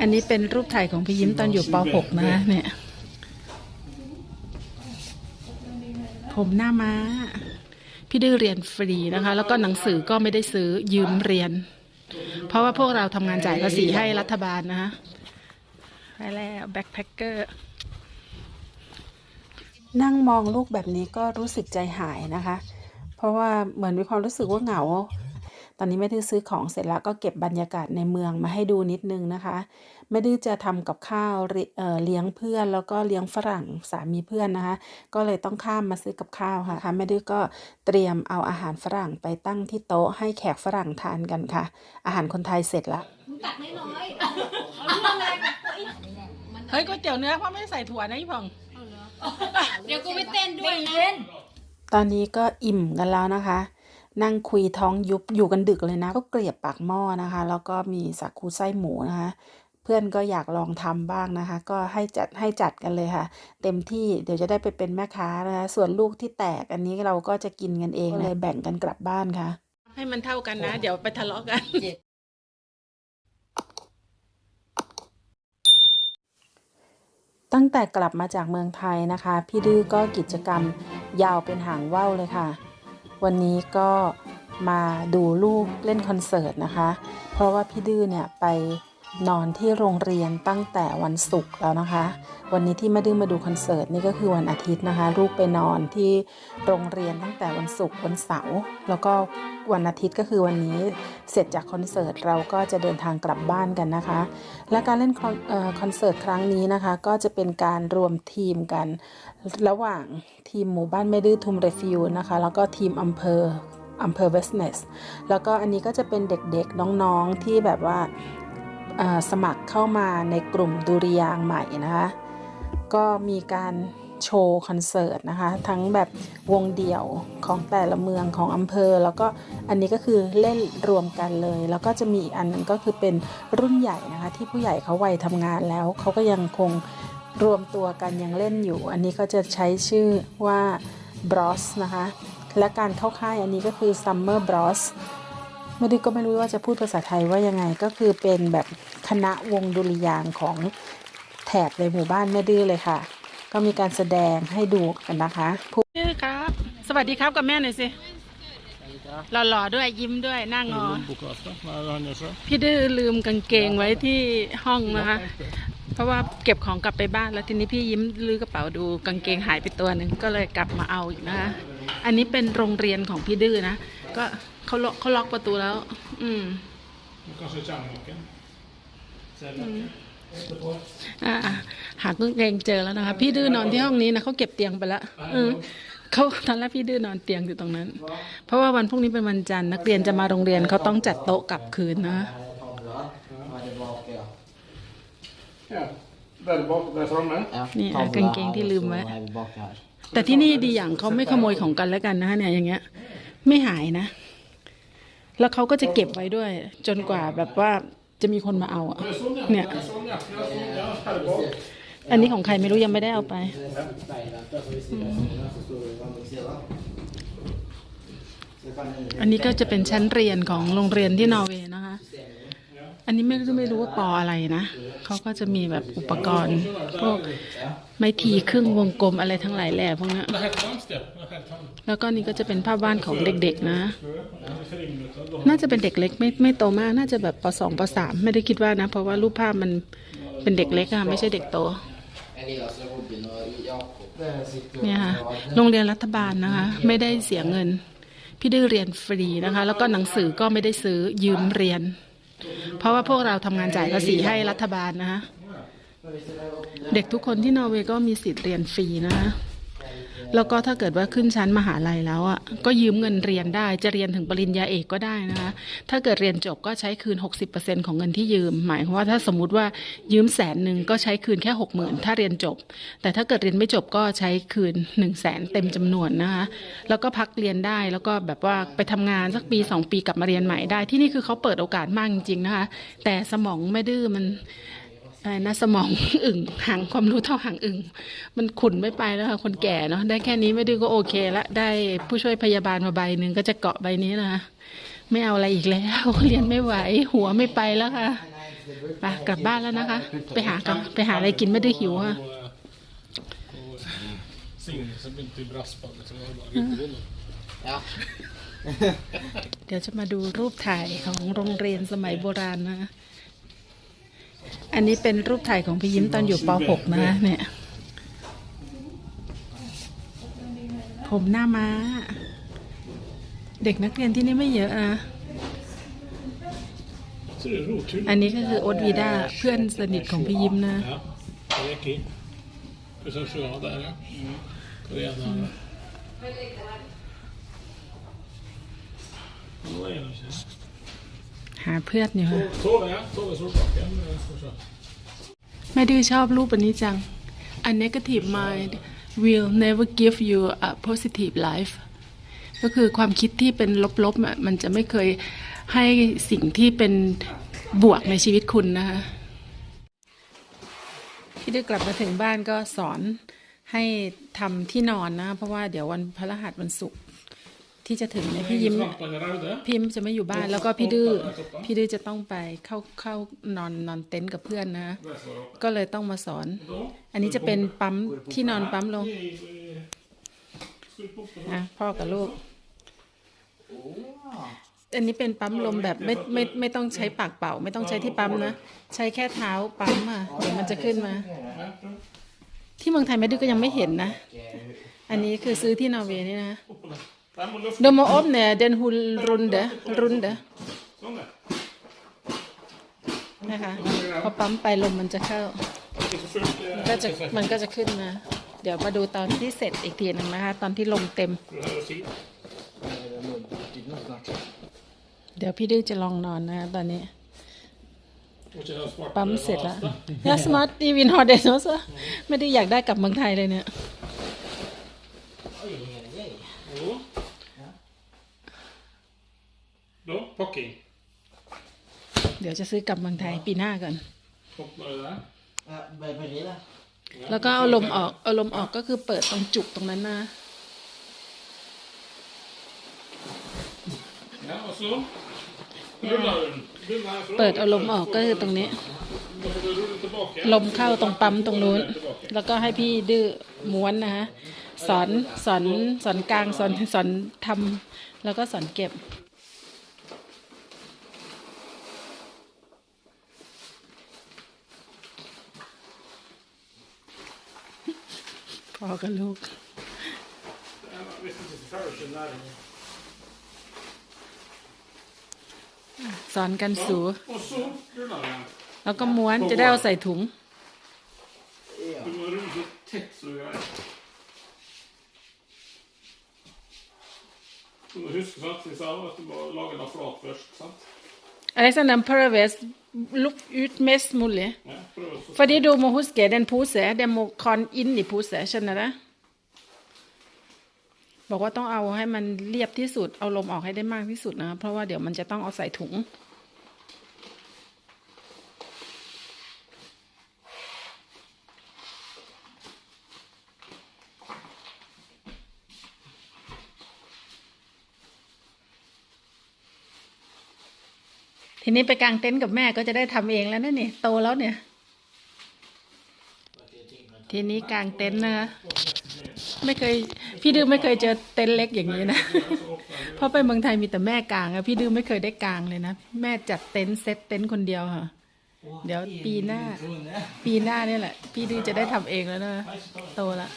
อันนี้เป็นรูปถ่ายของพี่ยิ้มตอนอยู่ป .6 นะเนี่ย ผมหน้าม้า พี่ดื้อเรียนฟรีนะคะ แล้วก็หนังสือก็ไม่ได้ซื้อยืมเรียน เพราะว่าพวกเราทำงานจ่ายภาษีให้รัฐบาลนะคะไปแล้วแบ็คแพคเกอร์นั่งมองลูกแบบนี้ก็รู้สึกใจหายนะคะ เพราะว่าเหมือนมีความรู้สึกว่าเหงา ตอนนี้แม่ดื้อซื้อของเสร็จแล้วก็เก็บบรรยากาศในเมืองมาให้ดูนิดนึงนะคะแม่ดื้อจะทำกับข้าวเรเอ่อเลี้ยงเพื่อน แล้วก็เลี้ยงฝรั่งสามีเพื่อนนะคะ ก็เลยต้องข้ามมาซื้อกับข้าวค่ะค่ะแม่ดื้อก็เตรียมเอาอาหารฝรั่งไปตั้งที่โต๊ะให้แขกฝรั่งทานกันค่ะ อาหารคนไทยเสร็จแล้วตักน้อยๆเอาเรื่องอะไรกับเฮ้ยมันเฮ้ยก๋วยเตี๋ยวเนื้อพ่อไม่ได้ใส่ถั่วนะพี่พงเดี๋ยวกูไปเต้นด้วยนะตอนนี้ก็อิ่มกันแล้วนะคะ นั่งคุยท้องยุบอยู่กันดึกเลยนะก็เกลียบปากหม้อนะคะ แล้วก็มีสักคูไส้หมูนะคะ เพื่อนก็อยากลองทำบ้างนะคะ ก็ให้จัดให้จัดกันเลยค่ะ เต็มที่เดี๋ยวจะได้ไปเป็นแม่ค้านะคะส่วนลูกที่แตกอันนี้เราก็จะกินกันเองเลยแบ่งกันกลับบ้านค่ะ ให้มันเท่ากันนะ เดี๋ยวไปทะเลาะกันตั้งแต่กลับมาจากเมืองไทยนะคะ พี่ดื้อก็กิจกรรมยาวเป็นหางว่าวเลยค่ะ วันนี้ก็มาดูลูกเล่นคอนเสิร์ตนะคะ เพราะว่าพี่ดื้อเนี่ยไป นอนที่โรงเรียนตั้งแต่วันศุกร์แล้วนะคะ วันนี้ที่แม่ดื้อมาดูคอนเสิร์ตนี่ก็คือวันอาทิตย์นะคะ ลูกไปนอนที่โรงเรียนตั้งแต่วันศุกร์วันเสาร์แล้วก็วันอาทิตย์ก็คือวันนี้เสร็จจากคอนเสิร์ตเราก็จะเดินทางกลับบ้านกันนะคะ และการเล่นคอนเสิร์ตครั้งนี้นะคะ ก็จะเป็นการรวมทีมกัน ระหว่างทีมหมู่บ้านไม่ดื้อทุมเรฟิวนะคะ แล้วก็ทีมอำเภออำเภอเวสเนส แล้วก็อันนี้ก็จะเป็นเด็กๆน้องๆที่แบบว่า สมัครเข้ามาในกลุ่มดุริยางใหม่นะคะ ก็มีการโชว์คอนเสิร์ตนะคะ ทั้งแบบวงเดี่ยวของแต่ละเมืองของอำเภอ แล้วก็อันนี้ก็คือเล่นรวมกันเลย แล้วก็จะมีอีกอันหนึงก็คือเป็นรุ่นใหญ่นะคะ ที่ผู้ใหญ่เขาวัยทำงานแล้วเขาก็ยังคงรวมตัวกันยังเล่นอยู่ อันนี้ก็จะใช้ชื่อว่า Bros นะคะ และการเข้าค่ายอันนี้ก็คือ Summer Bros ไม่ดื้อก็ไม่รู้ว่าจะพูดภาษาไทยว่ายังไงก็คือเป็นแบบคณะวงดุริยางค์ของแถบในหมู่บ้านแม่ดื้อเลยค่ะ ก็มีการแสดงให้ดูกันนะคะพูดดื้อครับ สวัสดีครับกับแม่หน่อยสิหล่อๆด้วยยิ้มด้วยหน้างอ Blomkåsa, vad har ni så? พี่ดื้อลืมกางเกงไว้ที่ห้องนะคะเพราะว่าเก็บของกลับไปบ้านแล้วทีนี้พี่ยิ้มลือกระเป๋าดูกางเกงหายไปตัวหนึ่งก็เลยกลับมาเอาอีกนะคะอันนี้เป็นโรงเรียนของพี่ดื้อนะก็ เขาล็อกเขาล็อกประตูแล้ว อืม Du kanske känner någon? Säg อ่าหากางเกงเจอแล้วนะคะ พี่ดื้อนอนที่ห้องนี้นะเขาเก็บเตียงไปแล้วอืมเขาตอนแรกพี่ดื้อนอนเตียงอยู่ตรงนั้น เพราะว่าวันพรุ่งนี้เป็นวันจันทร์นักเรียนจะมาโรงเรียนเขาต้องจัดโต๊ะกลับคืนนะ Ja, där bak, där framme. นี่อะกางเกงที่ลืมไว้ แต่ที่นี่ดีอย่างเขาไม่ขโมยของกันแล้วกันนะคะเนี่ยอย่างเงี้ย ไม่หายนะ แล้วเขาก็จะเก็บไว้ด้วย จนกว่าแบบว่าจะมีคนมาเอาอะเนี่ย อันนี้ของใครไม่รู้ยังไม่ได้เอาไป อันนี้ก็จะเป็นชั้นเรียนของโรงเรียนที่นอร์เวย์นะคะ อันนี้ไม่รู้ไม่รู้ว่าปออะไรนะเขาก็จะมีแบบอุปกรณ์ พวกไม้ทีครึ่งวงกลมอะไรทั้งหลายแหล่พวกนี้แล้วก็นี่ก็จะเป็นภาพบ้านของเด็กๆนะ น่าจะเป็นเด็กเล็กไม่ไม่โตมาก น่าจะแบบปสองปสามไม่ได้คิดว่านะ เพราะว่ารูปภาพมันเป็นเด็กเล็กอะไม่ใช่เด็กโตเนี่ยค่ะโรงเรียนรัฐบาลนะคะ ไม่ได้เสียเงิน พี่ดื้อเรียนฟรีนะคะ แล้วก็หนังสือก็ไม่ได้ซื้อยืมเรียน เพราะว่าพวกเราทำงานจ่ายภาษีให้รัฐบาลนะคะเด็กทุกคนที่นอร์เวย์ก็มีสิทธิ์เรียนฟรีนะคะ แล้วก็ถ้าเกิดว่าขึ้นชั้นมหาลัยแล้วอะก็ยืมเงินเรียนได้ จะเรียนถึงปริญญาเอกก็ได้นะคะ ถ้าเกิดเรียนจบก็ใช้คืน 60%ของเงินที่ยืม หมายความว่าถ้าสมมติว่ายืมแสนหนึ่งก็ใช้คืนแค่ 60,000 ถ้าเรียนจบ แต่ถ้าเกิดเรียนไม่จบก็ใช้คืน1นึ่งแสนเต็มจำนวนนะคะ แล้วก็พักเรียนได้แล้วก็แบบว่าไปทำงานสักปี 2 ปีกลับมาเรียนใหม่ได้ ที่นี่คือเขาเปิดโอกาสมากจริงๆนะคะ แต่สมองไม่ดื้อมัน อะไรนะสมอง อึ่งหางความรู้เท่าหางอึ่งมันขุนไม่ไปแล้วค่ะคนแก่เนาะได้แค่นี้ไม่ดื้อก็โอเคละได้ผู้ช่วยพยาบาลมาใบหนึ่งก็จะเกาะใบนี้นะคะไม่เอาอะไรอีกแล้วเรียนไม่ไหว หัวไม่ไปแล้วค่ะไปกลับบ้านแล้วนะคะ ไปหากันไปหาอะไรกินไม่ได้หิวค่ะ Signe som inte brassband, så var det bara ryggbollen. Ja. เดี๋ยวจะมาดูรูปถ่ายของโรงเรียนสมัยโบราณนะ อันนี้เป็นรูปถ่ายของพี่ยิ้มตอนอยู่ป .6 นะเนี่ย ผมหน้าม้า เด็กนักเรียนที่นี่ไม่เยอะนะ Så det är rotur. อันนี้ก็คือโอ๊ตวีด้าเพื่อนสนิทของพี่ยิ้มนะ Ja, det gick in. Och sen sjöarna där ja. På det ena. Mm. Vad är det? หาเพื่อนอยู่ค่ะแม่ดื้อชอบรูปอันนี้จัง A negative mind will never give you a positive life ก็คือความคิดที่เป็นลบๆมันจะไม่เคยให้สิ่งที่เป็นบวกในชีวิตคุณนะคะพี่ดื้อกลับมาถึงบ้านก็สอนให้ทำที่นอนนะ เพราะว่าเดี๋ยววันพฤหัสวันศุกร์ ที่จะถึงเนี่ยพี่ยิ้ม Svamparna är ute. พิมจะไม่อยู่บ้านแล้วก็พี่ดื้อพี่ดื้อจะต้องไปเข้าเข้านอนนอนเต็นท์กับเพื่อนนะ ก็เลยต้องมาสอน อันนี้จะเป็นปั๊มที่นอนปั๊มลงนะพ่อกับลูกอันนี้เป็นปั๊มลมแบบไม่ไม่ไม่ต้องใช้ปากเป่า ไม่ต้องใช้ที่ปั๊มนะ ใช้แค่เท้าปั๊มอะเดี๋ยวมันจะขึ้นมา ที่เมืองไทยแม่ดื้อก็ยังไม่เห็นนะ อันนี้คือซื้อที่นอร์เวย์นี่นะ Fram och luft. เดโมออฟเนี่ยเดนฮุลรุนเดรุนเด Sån där. นะคะพอปั๊มไปลมมันจะเข้า Det är så fullt. eh, ก็จะมันก็จะขึ้นมา เดี๋ยวมาดูตอนที่เสร็จอีกทีหนึ่งนะคะ ตอนที่ลมเต็ม Det här är tid. snart. เดี๋ยวพี่ดื้อจะลองนอนนะคะตอนนี้ Och så har jag svart ปั๊ม eh, เสร็จแล้ว Vasa. ยาสมาร์ทดีวินฮอเดนโซไม่ได้อยากได้กลับเมืองไทยเลยเนี่ย Då, pocking. เดี๋ยวจะซื้อกลับเมืองไทยปีหน้าก่อน Kopplar det där. Ja, vad vad är det då? แล้วก็เอาลมออกเอาลมออกก็คือเปิดตรงจุกตรงนั้นนะ Ja, och så rullar den. Rullar härifrån. เปิดเอาลมออกก็คือตรงนี้ Då får du rulla tillbaka. ลมเข้าตรงปั๊มตรงนู้น แล้วก็ให้พี่ดื้อม้วนนะคะสอนสอนสอนกลางสอนสอนทำแล้วก็สอนเก็บ พอกับลูก Ja, visst inte så färdigt där. สอนกันสู Och så rullar den. แล้วก็ม้วนจะได้เอาใส่ถุง Du må rulla så tätt så jag är. Du må huske sant, i sammen at du må lage den flat først. sant? Alexander prøver lukke ut mest mulig. Ja, få Fordi du må huske den pose, den må kan inn i pose, skjønner du? บอกว่าต้องเอาให้มันเรียบที่สุด เอาลมออกให้ได้มากที่สุดนะ เพราะว่าเดี๋ยวมันจะต้องเอาใส่ถุง ทีนี้ไปกางเต็นท์กับแม่ก็จะได้ทำเองแล้วนะนี่โตแล้วเนี่ย ทีนี้กางเต็นท์นะคะไม่เคย พี่ดื้อไม่เคยเจอเต็นท์เล็กอย่างนี้นะ เพราะไปเมืองไทยมีแต่แม่กางอะพี่ดื้อไม่เคยได้กางเลยนะ แม่จัดเต็นท์เซ็ตเต็นท์คนเดียวค่ะ เดี๋ยวปีหน้า ปีหน้าเนี่ยแหละ พี่ดื้อจะได้ทำเองแล้วนะโตละ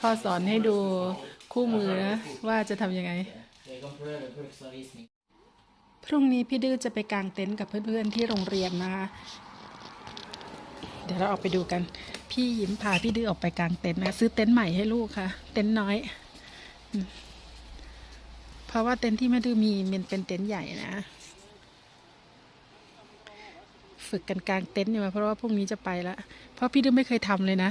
พ่อสอนให้ดูคู่มือนะว่าจะทำยังไง รุ่งนี้พี่ดื้อจะไปกางเต็นท์กับเพื่อนๆที่โรงเรียนนะคะ เดี๋ยวเราออกไปดูกัน พี่ยิ้มพาพี่ดื้อออกไปกางเต็นท์นะ ซื้อเต็นท์ใหม่ให้ลูกค่ะ เต็นท์น้อย เพราะว่าเต็นท์ที่แม่ดื้อมีมันเป็นเต็นท์ใหญ่นะ ฝึกกันกางเต็นท์อยู่มาเพราะว่าพรุ่งนี้จะไปละ เพราะพี่ดื้อไม่เคยทำเลยนะ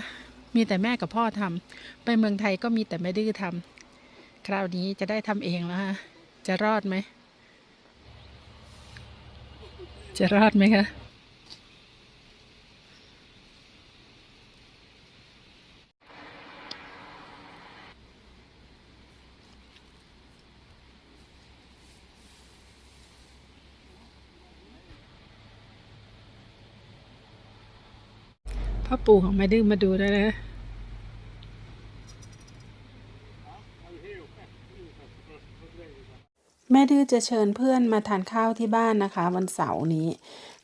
มีแต่แม่กับพ่อทำไปเมืองไทยก็มีแต่แม่ดื้อทำคราวนี้จะได้ทำเองแล้วฮะ จะรอดไหม จะรอดไหมคะ พ่อปู่ของแม่ดื้อมาดูด้วยนะ จะเชิญเพื่อนมาทานข้าวที่บ้านนะคะ วันเสาร์นี้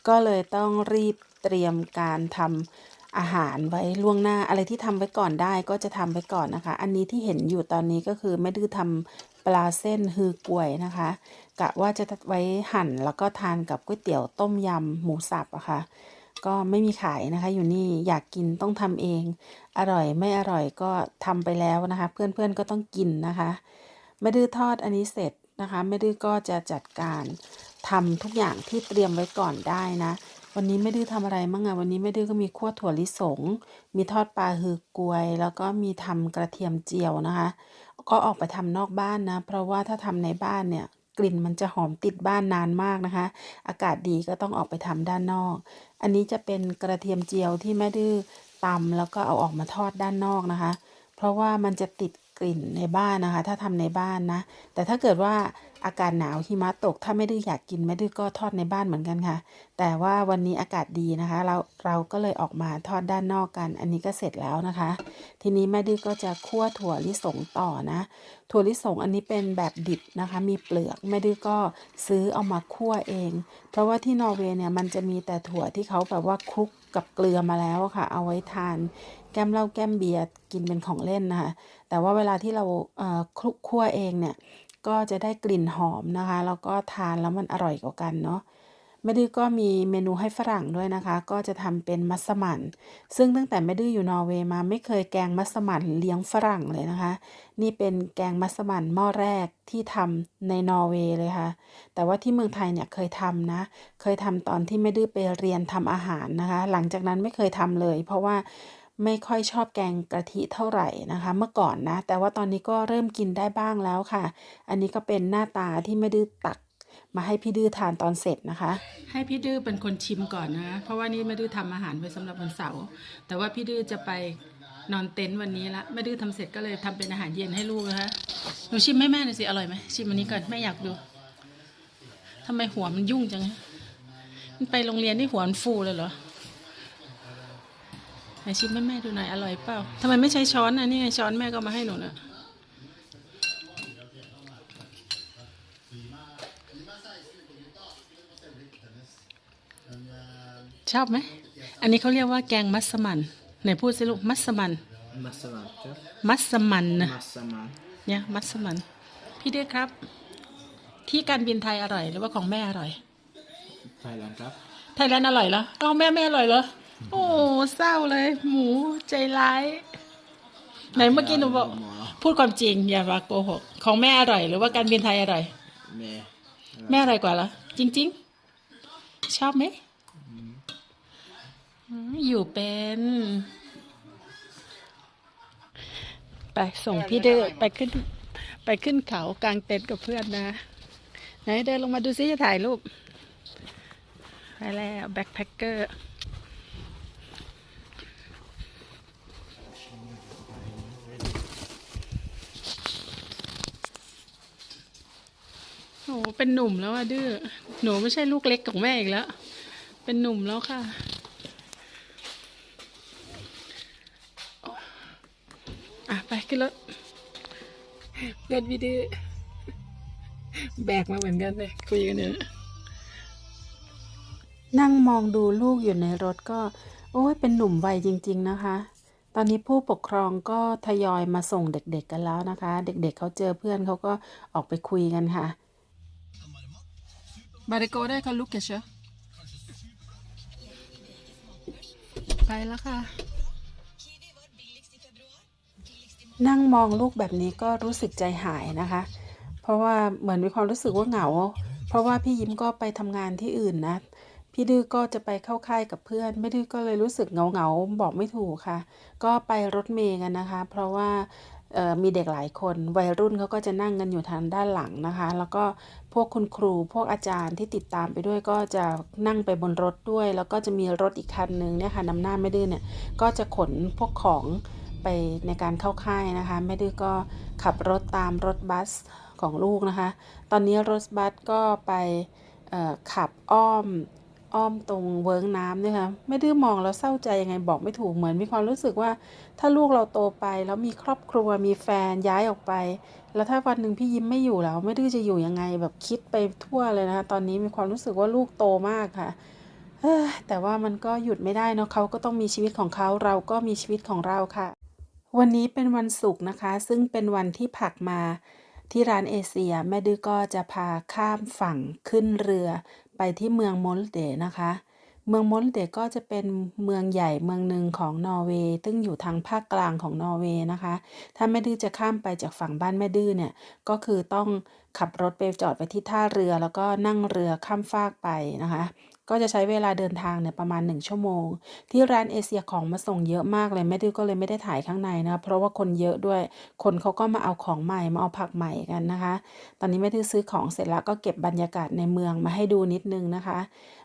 ก็เลยต้องรีบเตรียมการทำอาหารไว้ล่วงหน้าอะไรที่ทำไว้ก่อนได้ก็จะทำไว้ก่อนนะคะ อันนี้ที่เห็นอยู่ตอนนี้ก็คือแม่ดื้อทำปลาเส้นฮือกล้วยนะคะกะว่าจะไว้หั่นแล้วก็ทานกับก๋วยเตี๋ยวต้มยำหมูสับอะค่ะก็ไม่มีขายนะคะอยู่นี่อยากกินต้องทำเอง อร่อยไม่อร่อยก็ทำไปแล้วนะคะ เพื่อนๆก็ต้องกินนะคะแม่ดื้อทอดอันนี้เสร็จ นะคะแม่ดื้อก็จะจัดการทำทุกอย่างที่เตรียมไว้ก่อนได้นะ วันนี้แม่ดื้อทำอะไรมั่งอะวันนี้แม่ดื้อก็มีคั่วถั่วลิสง มีทอดปลาฮือกลวย แล้วก็มีทำกระเทียมเจียวนะคะ ก็ออกไปทำนอกบ้านนะ เพราะว่าถ้าทำในบ้านเนี่ยกลิ่นมันจะหอมติดบ้านนานมากนะคะ อากาศดีก็ต้องออกไปทำด้านนอก อันนี้จะเป็นกระเทียมเจียวที่แม่ดื้อตำแล้วก็เอาออกมาทอดด้านนอกนะคะ เพราะว่ามันจะติด กลิ่นในบ้านนะคะ ถ้าทำในบ้านนะ แต่ถ้าเกิดว่าอากาศหนาวหิมะตก ถ้าไม่ดื้ออยากกินแม่ดื้อก็ทอดในบ้านเหมือนกันค่ะ แต่ว่าวันนี้อากาศดีนะคะ เราเราก็เลยออกมาทอดด้านนอกกัน อันนี้ก็เสร็จแล้วนะคะ ทีนี้แม่ดื้อก็จะคั่วถั่วลิสงต่อนะ ถั่วลิสงอันนี้เป็นแบบดิบนะคะ มีเปลือกแม่ดื้อก็ซื้อเอามาคั่วเอง เพราะว่าที่นอร์เวย์เนี่ยมันจะมีแต่ถั่วที่เขาแบบว่าคลุกกับเกลือมาแล้วค่ะ เอาไว้ทาน ก้มเหล้าแก้มเบียร์กินเป็นของเล่นนะคะแต่ว่าเวลาที่เราคลุกคั่วเองเนี่ยก็จะได้กลิ่นหอมนะคะแล้วก็ทานแล้วมันอร่อยกว่ากันเนาะแม่ดื้อก็มีเมนูให้ฝรั่งด้วยนะคะ ก็จะทำเป็นมัสมั่นซึ่งตั้งแต่แม่ดื้ออยู่นอร์เวย์มาไม่เคยแกงมัสมั่นเลี้ยงฝรั่งเลยนะคะ นี่เป็นแกงมัสมั่นหม้อแรกที่ทำในนอร์เวย์เลยค่ะ แต่ว่าที่เมืองไทยเนี่ยเคยทำนะ เคยทำตอนที่แม่ดื้อไปเรียนทำอาหารนะคะ หลังจากนั้นไม่เคยทำเลย เพราะว่า ไม่ค่อยชอบแกงกะทิเท่าไหร่นะคะ เมื่อก่อนนะ แต่ว่าตอนนี้ก็เริ่มกินได้บ้างแล้วค่ะ อันนี้ก็เป็นหน้าตาที่แม่ดื้อตักมาให้พี่ดื้อทานตอนเสร็จนะคะ ให้พี่ดื้อเป็นคนชิมก่อนนะ เพราะว่านี่แม่ดื้อทำอาหารไว้สำหรับวันเสาร์แต่ว่าพี่ดื้อจะไปนอนเต็นท์วันนี้ละแม่ดื้อทำเสร็จก็เลยทำเป็นอาหารเย็นให้ลูกนะคะหนูชิมให้แม่หน่อยสิอร่อยไหมชิมอันนี้ก่อนแม่อยากดูทำไมหัวมันยุ่งจังมันไปโรงเรียนนี่หัวมันฟูเลยเหรอ ไหนชิมให้แม่ดูหน่อยอร่อยเปล่าทำไมไม่ใช้ช้อนนะนี่ไงช้อนแม่ก็มาให้หนูนะชอบไหม อันนี้เขาเรียกว่าแกงมัสมั่นไหนพูดสิลูกมัสมั่น Massa vatten. มัสมั่นนะ Massa man. เนี่ยมัสมั่นพี่เด้ครับ ที่การบินไทยอร่อยหรือว่าของแม่อร่อย Thailand cup. ไทยแลนด์อร่อยเหรอเอาแม่ไม่อร่อยเหรอ โอ้เศร้าเลย หมูใจร้ายไหนเมื่อกี้หนูบอกพูดความจริงอย่ามาโกหกของแม่อร่อย หรือว่าการบินไทยอร่อย Med แม่อร่อยกว่าเหรอจริง ๆ ชอบไหมอืมอยู่เป็น ไปส่งพี่เด้อไปขึ้น ไปขึ้นเขากลางเต็นท์กับเพื่อนนะ ไหนเดินลงมาดูซิจะถ่ายรูป ไปแล้วแบ็คแพคเกอร์ เป็นหนุ่มแล้วอะดื้อ หนูไม่ใช่ลูกเล็กของแม่อีกแล้ว เป็นหนุ่มแล้วค่ะ อะ ไปขึ้นรถรถวิดีแบกมาเหมือนกันเลยคุยกันเนี่ยนั่งมองดูลูกอยู่ในรถก็ โอ้ยเป็นหนุ่มวัยจริง ๆ นะคะ ตอนนี้ผู้ปกครองก็ทยอยมาส่งเด็กๆกันแล้วนะคะ เด็กๆเเขาเจอเพื่อนเขาก็ออกไปคุยกันค่ะ บาริโกได้เขาลุกเฉยไปแล้วค่ะ นั่งมองลูกแบบนี้ก็รู้สึกใจหายนะคะ เพราะว่าเหมือนมีความรู้สึกว่าเหงา เพราะว่าพี่ยิ้มก็ไปทำงานที่อื่นนะ พี่ดื้อก็จะไปเข้าค่ายกับเพื่อน ไม่ดื้อก็เลยรู้สึกเหงาเหงาๆบอกไม่ถูกค่ะ ก็ไปรถเมย์กันนะคะ เพราะว่า มีเด็กหลายคน วัยรุ่นเขาก็จะนั่งกันอยู่ทางด้านหลังนะคะ แล้วก็พวกคุณครูพวกอาจารย์ที่ติดตามไปด้วยก็จะนั่งไปบนรถด้วย แล้วก็จะมีรถอีกคันหนึ่งเนี่ยค่ะนำหน้าไม่ดื้อเนี่ยก็จะขนพวกของไปในการเข้าค่ายนะคะแม่ดื้อก็ขับรถตามรถบัสของลูกนะคะ ตอนนี้รถบัสก็ไปขับอ้อมอ้อมตรงเวิร์กน้ำด้วยค่ะไม่ดื้อมองแล้วเศร้าใจยังไงบอกไม่ถูกเหมือนมีความรู้สึกว่า ถ้าลูกเราโตไปแล้วมีครอบครัวมีแฟนย้ายออกไป แล้วถ้าวันหนึ่งพี่ยิ้มไม่อยู่แล้ว ไม่ดื้อจะอยู่ยังไงแบบคิดไปทั่วเลยนะคะตอนนี้มีความรู้สึกว่าลูกโตมากค่ะแต่ว่ามันก็หยุดไม่ได้เนาะเขาก็ต้องมีชีวิตของเขาเราก็มีชีวิตของเราค่ะ วันนี้เป็นวันศุกร์นะคะ ซึ่งเป็นวันที่ผักมาที่ร้านเอเชียแม่ดื้อก็จะพาข้ามฝั่งขึ้นเรือไปที่เมืองมอลเดนะคะ เมืองมอลเดก็จะเป็นเมืองใหญ่เมืองหนึ่งของนอร์เวย์ซึ่งอยู่ทางภาคกลางของนอร์เวย์นะคะ ถ้าแม่ดื้อจะข้ามไปจากฝั่งบ้านแม่ดื้อเนี่ย ก็คือต้องขับรถไปจอดไปที่ท่าเรือแล้วก็นั่งเรือข้ามฟากไปนะคะ ก็จะใช้เวลาเดินทางเนี่ยประมาณ 1 ชั่วโมง ที่ร้านเอเชียของมาส่งเยอะมากเลยแม่ดื้อก็เลยไม่ได้ถ่ายข้างในนะเพราะว่าคนเยอะด้วย คนเขาก็มาเอาของใหม่มาเอาผักใหม่กันนะคะ ตอนนี้แม่ดื้อซื้อของเสร็จแล้วก็เก็บบรรยากาศในเมืองมาให้ดูนิดนึงนะคะ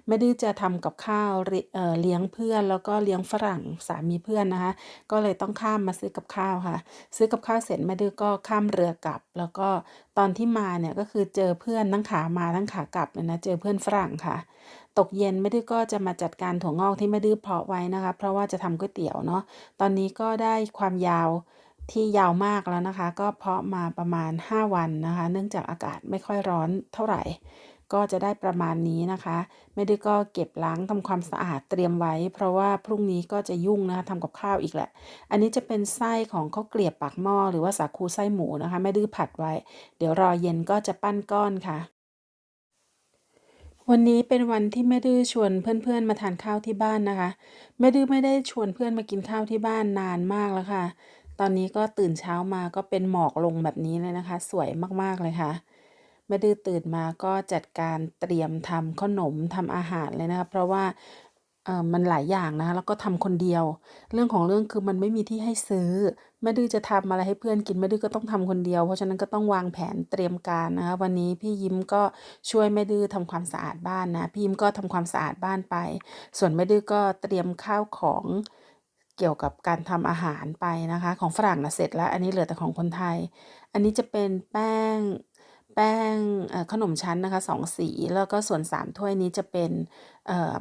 แม่ดื้อจะทำกับข้าวเเอ่อเลี้ยงเพื่อนแล้วก็เลี้ยงฝรั่งสามีเพื่อนนะคะ ก็เลยต้องข้ามมาซื้อกับข้าวค่ะ ซื้อกับข้าวเสร็จแม่ดื้อก็ข้ามเรือกลับ แล้วก็ตอนที่มาเนี่ยก็คือเจอเพื่อนทั้งขามาทั้งขากลับเลยนะเจอเพื่อนฝรั่งค่ะ ตกเย็นแม่ดื้อก็จะมาจัดการถั่วงอกที่แม่ดื้อเพาะไว้นะคะ เพราะว่าจะทำก๋วยเตี๋ยวเนาะตอนนี้ก็ได้ความยาวที่ยาวมากแล้วนะคะ ก็เพาะมาประมาณ 5 วันนะคะ เนื่องจากอากาศไม่ค่อยร้อนเท่าไหร่ ก็จะได้ประมาณนี้นะคะแม่ดื้อก็เก็บล้างทำความสะอาดเตรียมไว้ เพราะว่าพรุ่งนี้ก็จะยุ่งนะคะทำกับข้าวอีกแหละ อันนี้จะเป็นไส้ของข้าวเกลียบปากหม้อหรือว่าสาคูไส้หมูนะคะแม่ดื้อผัดไว้ เดี๋ยวรอเย็นก็จะปั้นก้อนค่ะ วันนี้เป็นวันที่แม่ดื้อชวนเพื่อนๆมาทานข้าวที่บ้านนะคะแม่ดื้อไม่ได้ชวนเพื่อนมากินข้าวที่บ้านนานมากแล้วค่ะ ตอนนี้ก็ตื่นเช้ามาก็เป็นหมอกลงแบบนี้เลยนะคะ สวยมากๆเลยค่ะแม่ดื้อตื่นมาก็จัดการเตรียมทำขนมทำอาหารเลยนะคะ เพราะว่าเออมันหลายอย่างนะคะแล้วก็ทำคนเดียว เรื่องของเรื่องคือมันไม่มีที่ให้ซื้อ แม่ดื้อจะทำอะไรให้เพื่อนกินแม่ดื้อก็ต้องทำคนเดียว เพราะฉะนั้นก็ต้องวางแผนเตรียมการนะคะวันนี้พี่ยิ้มก็ช่วยแม่ดื้อทำความสะอาดบ้านนะพี่ยิ้มก็ทำความสะอาดบ้านไป ส่วนแม่ดื้อก็เตรียมข้าวของเกี่ยวกับการทำอาหารไปนะคะ ของฝรั่งนะเสร็จแล้ว อันนี้เหลือแต่ของคนไทย อันนี้จะเป็นแป้งแป้งขนมชั้นนะคะสองสีแล้วก็ส่วนสามถ้วยนี้จะเป็นเอ่อ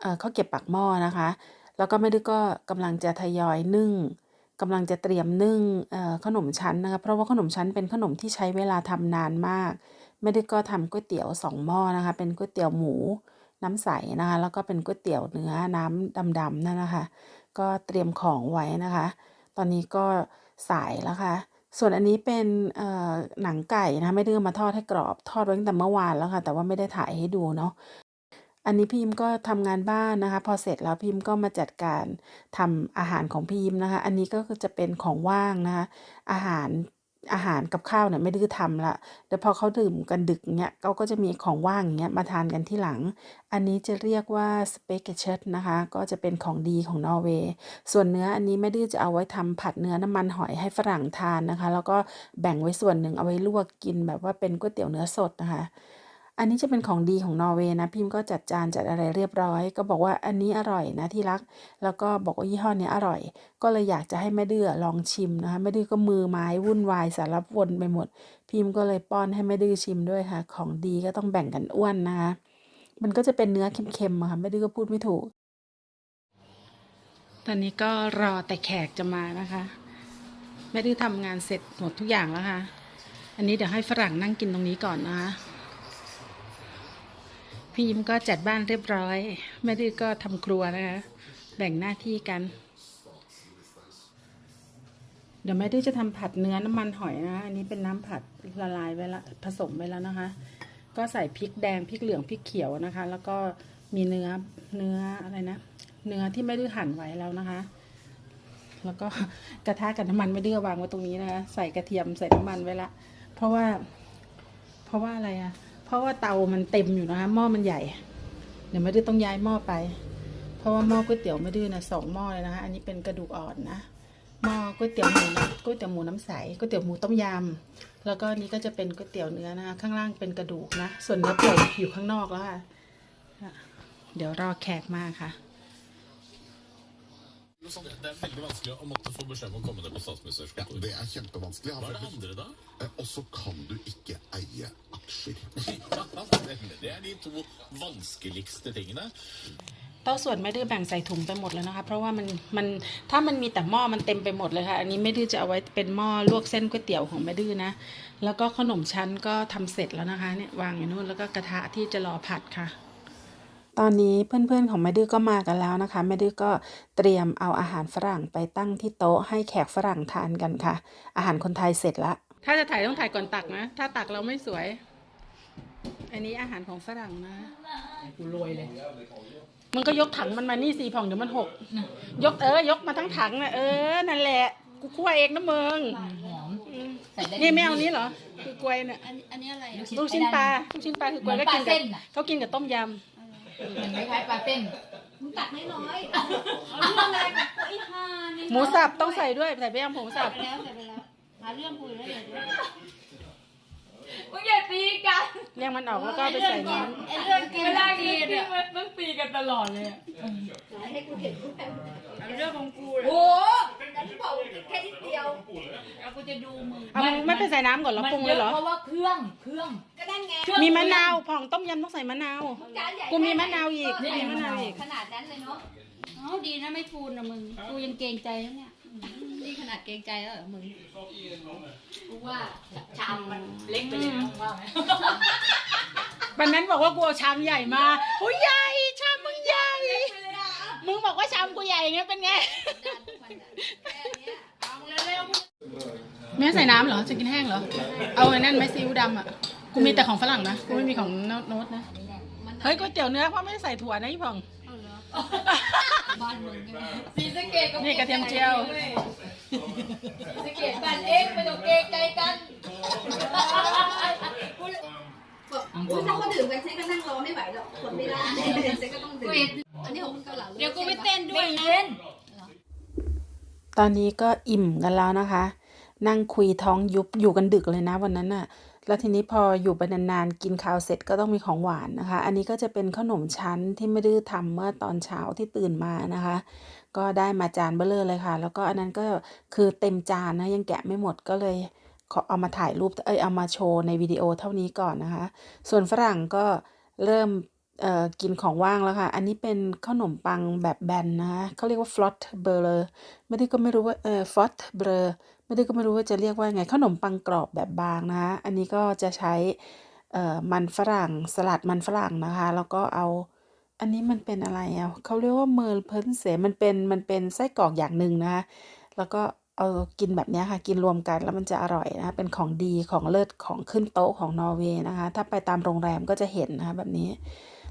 เอ่อข้าวเก็บปากหม้อนะคะ แล้วก็แม่ดื้อก็กำลังจะทยอยนึ่ง กำลังจะเตรียมนึ่งขนมชั้นนะคะเพราะว่าขนมชั้นเป็นขนมที่ใช้เวลาทำนานมากแม่ได้ก็ทำก๋วยเตี๋ยวสองหม้อนะคะ เป็นก๋วยเตี๋ยวหมูน้ำใสนะคะ แล้วก็เป็นก๋วยเตี๋ยวเนื้อน้ำดำๆนั่นนะคะ ก็เตรียมของไว้นะคะ ตอนนี้ก็สายแล้วค่ะ ส่วนอันนี้เป็นหนังไก่นะะไม่ได้มาทอดให้กรอบทอดไว้ตั้งแต่เมื่อวานแล้วค่ะ แต่ว่าไม่ได้ถ่ายให้ดูเนาะ อันนี้พิมก็ทำงานบ้านนะคะ พอเสร็จแล้วพิมก็มาจัดการทำอาหารของพิมนะคะ อันนี้ก็คือจะเป็นของว่างนะคะ อาหารอาหารกับข้าวเนี่ยไม่ดื้อทำละแต่พอเขาดื่มกันดึกเนี้ยเขาก็จะมีของว่างอย่างเงี้ยมาทานกันที่หลัง อันนี้จะเรียกว่าสเปกเกชตนะคะ ก็จะเป็นของดีของนอร์เวย์ ส่วนเนื้ออันนี้แม่ดื้อจะเอาไว้ทำผัดเนื้อน้ำมันหอยให้ฝรั่งทานนะคะ แล้วก็แบ่งไว้ส่วนหนึ่งเอาไว้ลวกกินแบบว่าเป็นก๋วยเตี๋ยวเนื้อสดนะคะ อันนี้จะเป็นของดีของนอร์เวย์นะพิมพ์ก็จัดจานจัดอะไรเรียบร้อย ก็บอกว่าอันนี้อร่อยนะที่รัก แล้วก็บอกว่ายี่ห้อนี้อร่อย ก็เลยอยากจะให้แม่เดือลองชิมนะคะแม่ดื้อก็มือไม้วุ่นวายสารพัดวนไปหมด พิมพ์ก็เลยป้อนให้แม่ดื้อชิมด้วยค่ะ ของดีก็ต้องแบ่งกันอ้วนนะคะมันก็จะเป็นเนื้อเค็มๆค่ะแม่ดื้อก็พูดไม่ถูก ตอนนี้ก็รอแต่แขกจะมานะคะแม่ดื้อทำงานเสร็จหมดทุกอย่างแล้วค่ะ อันนี้เดี๋ยวให้ฝรั่งนั่งกินตรงนี้ก่อนนะคะ พี่ยิ้มก็จัดบ้านเรียบร้อย แม่ดื้อก็ทำครัวนะคะ แบ่งหน้าที่กัน เดี๋ยวแม่ดื้อจะทำผัดเนื้อน้ำมันหอยนะอันนี้เป็นน้ำผัดละลายไว้ละผสมไว้แล้วนะคะ ก็ใส่พริกแดงพริกเหลืองพริกเขียวนะคะ แล้วก็มีเนื้อเนื้ออะไรนะ เนื้อที่แม่ดื้อหั่นไว้แล้วนะคะ แล้วก็กระทะกับน้ำมันไม่เดื้อวางไว้ตรงนี้นะคะ ใส่กระเทียมใส่น้ำมันไว้ละ เพราะว่า เพราะว่าอะไรอะ เพราะว่าเตามันเต็มอยู่นะคะหม้อมันใหญ่ เดี๋ยวไม่ได้ต้องย้ายหม้อไป เพราะว่าหม้อก๋วยเตี๋ยวไม่ดื้อนะสองหม้อเลยนะคะอันนี้เป็นกระดูกอ่อนนะหม้อก๋วยเตี๋ยวหมูก๋วยเตี๋ยวหมูน้ำใสก๋วยเตี๋ยวหมูต้มยำแล้วก็นนี้ก็จะเป็นก๋วยเตี๋ยวเนื้อนะคะข้างล่างเป็นกระดูกนะ ส่วนเนื้อเปื่อยอยู่ข้างนอกแล้วค่ะ เดี๋ยวรอแขกมาค่ะ Det er veldig vanskelig å måtte få beskjed om å komme ned på statsministerens Ja, kontor. det er kjempevanskelig. Hva er det faktisk. andre, da? Eh, Og så kan du ikke eie aksjer. Det er de to vanskeligste tingene. โต๊ะส่วนไม่ดื้อแบ่งใส่ถุงไปหมดแล้วนะคะ เพราะว่ามันมันถ้ามันมีแต่หม้อมันเต็มไปหมดเลยค่ะ อันนี้ไม่ดื้อจะเอาไว้เป็นหม้อลวกเส้นก๋วยเตี๋ยวของแม่ดื้อนะ แล้วก็ขนมชั้นก็ทำเสร็จแล้วนะคะเนี่ยวางอยู่นู่นแล้วก็กระทะที่จะรอผัดค่ะ ตอนนี้เพื่อนๆของแม่ดื้อก็มากันแล้วนะคะแม่ดื้อก็เตรียมเอาอาหารฝรั่งไปตั้งที่โต๊ะให้แขกฝรั่งทานกันค่ะ อาหารคนไทยเสร็จแล้วถ้าจะถ่ายต้องถ่ายก่อนตักนะ ถ้าตักเราไม่สวย อันนี้อาหารของฝรั่งนะกูรวยเลย มันก็ยกถังมันมานี่สี่ผ่องเดี๋ยวมันหก ยกเออยกมาทั้งถังนะเออ นั่นแหละ กูคั่วเองนะมึงหอมใส่ได้นี่ไม่เอานี้เหรอ คือกล้วยเนี่ยอันอันนี้อะไรลูอะกชิ้นลูกชิ้นปลาลูกชิ้นปลาคือกล้วยเหมืก็อนกินปลาเส้กับนน่ะเขากินกับต้มย มันคล้ายๆปลาเส้นมึงตัดน้อยๆเอาเรื่องอะไรกับไอ้ห่านี่ำหมูสับต้องใส่ด้วยใส่ไปยังหมูสับ ไปแล้วใส่ไปแล้วหาเรื่องคุยแล้วเดี๋ยวเดี๋ยวมึงอย่าตีกันเรียงมันออกแล้วก็เอาไปใส่น้ไอ้เรื่องกินเวลากิกินนอะมันต้องตีกันตลอดเลยอะ ให้กูเห็นกูแพ้เอา เรื่องของกูโอ้แต่ที่บอกแค่นิดเดียวเอากูจะดูมึงำเอามึงไม่ไปใส่น้ำก่อนแล้วปรุงเลยเหรอเพราะว่าเครื่องเครื่องก็ได้ไงเครื่องมีมะนาวผ่องต้มยำต้องใส่มะนาว จานใหญ่กูมีมะนาวอีกนี่มีมะนาวอีก ขนาดนั้นเลยเนาะอ๋อดีนะไม่ฟูนนะมึง กูยังเกรงใจแล้วเนี่ยนี่ขนาดเกรงใจแล้วเหรอมึงกูว่าชามมันเล็กไปเลยนะว่าไหมวันนั้นบอกว่ากูเอาชามใหญ่มาโอ้ยใหญ่ชามมึงใหญ่ มึงบอกว่าชามกูใหญ่ไงเป็นไงด้านทุกวันอะแค่เนี้ยเอาเร็วๆแม่ใส่น้ำเหรอ จะกินแห้งเหรอ เอาไอ้นั่นไหมซีอิ๊วดำอะ กูมีแต่ของฝรั่งนะ กูไม่มีของโน้ตนะ เฮ้ยก๋วยเตี๋ยวเนื้อพ่อไม่ได้ใส่ถั่วนะพี่ผ่องบ้านมึงใช่ไหมสีสะเกตกับนี่กระเทียมเจียวสีสะเกตกันเองไม่ต้องเกรงใจกัน อุ้ยถ้าคนอื่นไปเซ็ก็นั่งรอไม่ไหวหรอกคนไม่ได้เซ็ก็ต้องดื่มอันนี้ของมึงเกาเหลาเดี๋ยวกูไปเต้นด้วยนะตอนนี้ก็อิ่มกันแล้วนะคะ นั่งคุยท้องยุบอยู่กันดึกเลยนะวันนั้นน่ะ แล้วทีนี้พออยู่ไปนานๆกินข้าวเสร็จก็ต้องมีของหวานนะคะ อันนี้ก็จะเป็นขนมชั้นที่ไม่ได้ทำเมื่อตอนเช้าที่ตื่นมานะคะ ก็ได้มาจานเบลเลอร์เลยค่ะ แล้วก็อันนั้นก็คือเต็มจานนะยังแกะไม่หมดก็เลย ขอเอามาถ่ายรูปเอ้ยเอามาโชว์ในวิดีโอเท่านี้ก่อนนะคะ ส่วนฝรั่งก็เริ่มกินของว่างแล้วค่ะ อันนี้เป็นขนมปังแบบแบนนะคะเขาเรียกว่า flot b u r l e r ไม่ได้ก็ไม่รู้ว่าเออ flot b u r l e r ไม่ได้ก็ไม่รู้ว่าจะเรียกว่าไง ขนมปังกรอบแบบบางนะคะ อันนี้ก็จะใช้มันฝรั่งสลัดมันฝรั่งนะคะ แล้วก็เอา อันนี้มันเป็นอะไรอะเขาเรียกว่าเมอร์เพนเสมันเป็นมันเป็นไส้กรอกอย่างหนึ่งนะคะแล้วก็ เอากินแบบนี้ค่ะ กินรวมกันแล้วมันจะอร่อยนะคะเป็นของดีของเลิศของขึ้นโต๊ะของนอร์เวย์นะคะ ถ้าไปตามโรงแรมก็จะเห็นนะคะแบบนี้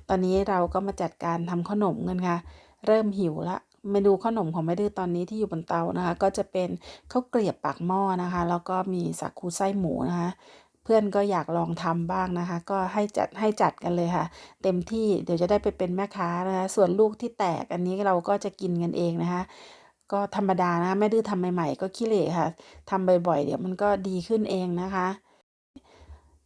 ตอนนี้เราก็มาจัดการทำขนมกันค่ะ เริ่มหิวละเมนูขนมของแม่ดื้อตอนนี้ที่อยู่บนเตานะคะ ก็จะเป็นข้าวเกลียบปากหม้อนะคะ แล้วก็มีสักคูไส้หมูนะคะ เพื่อนก็อยากลองทำบ้างนะคะ ก็ให้จัดให้จัดกันเลยค่ะ เต็มที่เดี๋ยวจะได้ไปเป็นแม่ค้านะคะ ส่วนลูกที่แตกอันนี้เราก็จะกินกันเองนะคะ ก็ธรรมดานะคะแม่ดื้อทำใหม่ๆ ก็ขี้เหร่ค่ะทำบ่อยๆ เดี๋ยวมันก็ดีขึ้นเองนะคะ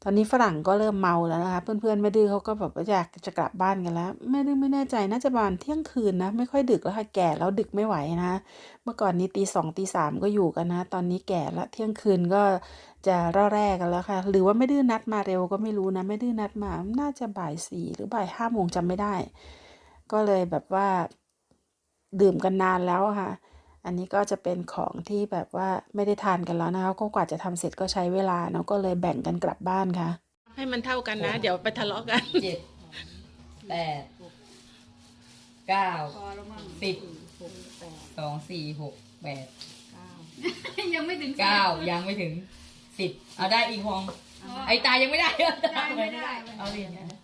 ตอนนี้ฝรั่งก็เริ่มเมาแล้วนะคะ เพื่อนๆแม่ดื้อเขาก็แบบว่าอยากจะกลับบ้านกันแล้วแม่ดื้อไม่แน่ใจน่าจะประมาณเที่ยงคืนนะ ไม่ค่อยดึกแล้วค่ะแก่แล้วดึกไม่ไหวนะเมื่อก่อนนี้ตีสองตีสามก็อยู่กันนะ ตอนนี้แก่แล้วเที่ยงคืนก็จะร่อแร่กันแล้วค่ะ หรือว่าไม่ดื้อนัดมาเร็วก็ไม่รู้นะ ไม่ดื้อนัดมาน่าจะบ่ายสี่หรือบ่ายห้าโมงจำไม่ได้ ก็เลยแบบว่าดื่มกันนานแล้วค่ะ อันนี้ก็จะเป็นของที่แบบว่าไม่ได้ทานกันแล้วนะคะก็กว่าจะทำเสร็จก็ใช้เวลาเนาะก็เลยแบ่งกันกลับบ้านค่ะ ให้มันเท่ากันนะ เดี๋ยวไปทะเลาะกันเจ็ดแปดเก้าสิบสองสี่หกแปดยังไม่ถึงเก้ายังไม่ถึงสิบเอาได้อีกพองไอตายังไม่ได้ได้ไม่ได้เอาเหรียญนะ